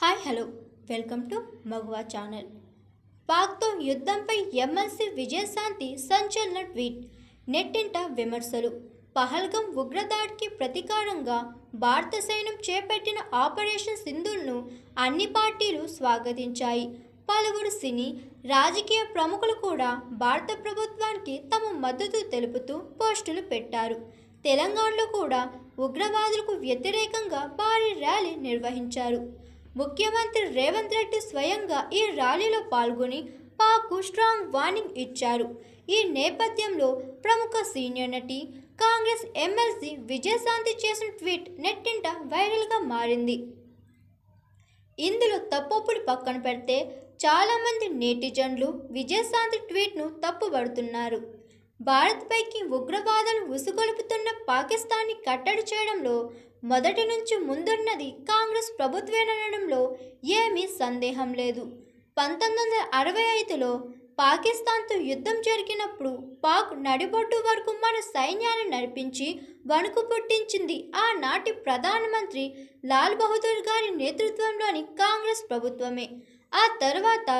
Hi hello. Welcome to Maguva channel. పాక్తో యుద్ధంపై MLC Vijayashanti సంచలన tweet. నెట్టింట విమర్శలు. పహల్గం ఉగ్రదాడికి ప్రతీకారంగా భారత సైన్యం చేపట్టిన ఆపరేషన్ సింధూర్ను అన్ని పార్టీలు స్వాగతించాయి. పలువురు సినీ రాజకీయ ప్రముఖులు కూడా భారత ప్రభుత్వానికి తమ మద్దతు తెలుపుతూ పోస్టులు పెట్టారు. తెలంగాణలో కూడా ఉగ్రవాదులకు వ్యతిరేకంగా భారీ ర్యాలీ నిర్వహించారు. ముఖ్యమంత్రి రేవంత్ రెడ్డి స్వయంగా ఈ ర్యాలీలో పాల్గొని పాకు స్ట్రాంగ్ వార్నింగ్ ఇచ్చారు. ఈ నేపథ్యంలో ప్రముఖ సీనియర్ నటి కాంగ్రెస్ ఎమ్మెల్సీ విజయశాంతి చేసిన ట్వీట్ నెట్టింట వైరల్గా మారింది. ఇందులో తప్పొప్పుడు పక్కన పెడితే చాలామంది నేటిజన్లు విజయశాంతి ట్వీట్ను తప్పుబడుతున్నారు. భారత్పైకి ఉగ్రవాదులు ఉసుగొలుపుతున్న పాకిస్తాన్ని కట్టడి చేయడంలో మొదటి నుంచి ముందున్నది కాంగ్రెస్ ప్రభుత్వేనడంలో ఏమీ సందేహం లేదు. పంతొమ్మిది వందల అరవై ఐదులో పాకిస్తాన్తో యుద్ధం జరిగినప్పుడు పాక్ నడిబొట్టు వరకు మన సైన్యాన్ని నడిపించి వణుకు పుట్టించింది. ఆనాటి ప్రధానమంత్రి లాల్ బహదూర్ గారి నేతృత్వంలోని కాంగ్రెస్ ప్రభుత్వమే. ఆ తర్వాత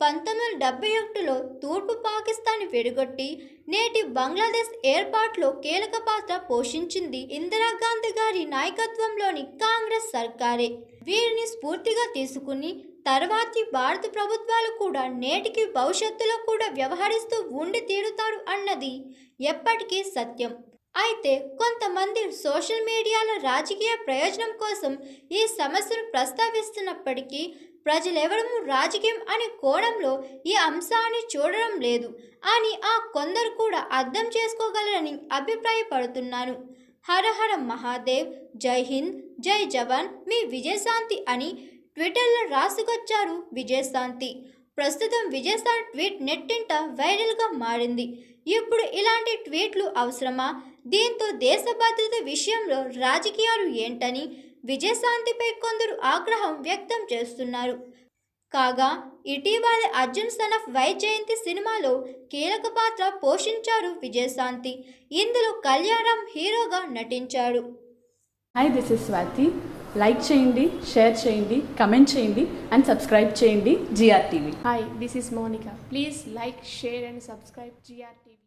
పంతొమ్మిది వందల డెబ్బై ఒకటిలో తూర్పు పాకిస్తాన్ విడగొట్టి నేటి బంగ్లాదేశ్ ఏర్పాటులో కీలక పాత్ర పోషించింది ఇందిరాగాంధీ గారి నాయకత్వంలోని కాంగ్రెస్ సర్కారే. వీరిని స్ఫూర్తిగా తీసుకుని తర్వాతి భారత ప్రభుత్వాలు కూడా నేటికి భవిష్యత్తులో కూడా వ్యవహరిస్తూ ఉండి తీరుతారు అన్నది ఎప్పటికీ సత్యం. అయితే కొంతమంది సోషల్ మీడియాలో రాజకీయ ప్రయోజనం కోసం ఈ సమస్యను ప్రస్తావిస్తున్నప్పటికీ ప్రజలెవరము రాజకీయం అనే కోణంలో ఈ అంశాన్ని చూడడం లేదు అని ఆ కొందరు కూడా అర్థం చేసుకోగలరని అభిప్రాయపడుతున్నాను హరహర మహాదేవ్ జై హింద్ జై జవాన్ మీ విజయశాంతి అని ట్విట్టర్లో రాసుకొచ్చారు విజయశాంతి. ప్రస్తుతం విజయశాంతి ట్వీట్ నెట్టింట వైరల్గా మారింది. ఇప్పుడు ఇలాంటి ట్వీట్లు అవసరమా? దీంతో దేశ భద్రత విషయంలో రాజకీయాలు ఏంటని విజయశాంతిపై కొందరు ఆగ్రహం వ్యక్తం చేస్తున్నారు. కాగా ఇటీవల Arjun son of Vyjayanthi సినిమాలో కీలక పాత్ర పోషించారు విజయశాంతి. ఇందులో కళ్యాణం హీరోగా నటించాడు hi this is Swathi like చేయండి షేర్ చేయండి కమెంట్ చేయండి అండ్ సబ్స్క్రైబ్ చేయండి G R TV Hi, this is Monica. Please like, share, and subscribe GRTV.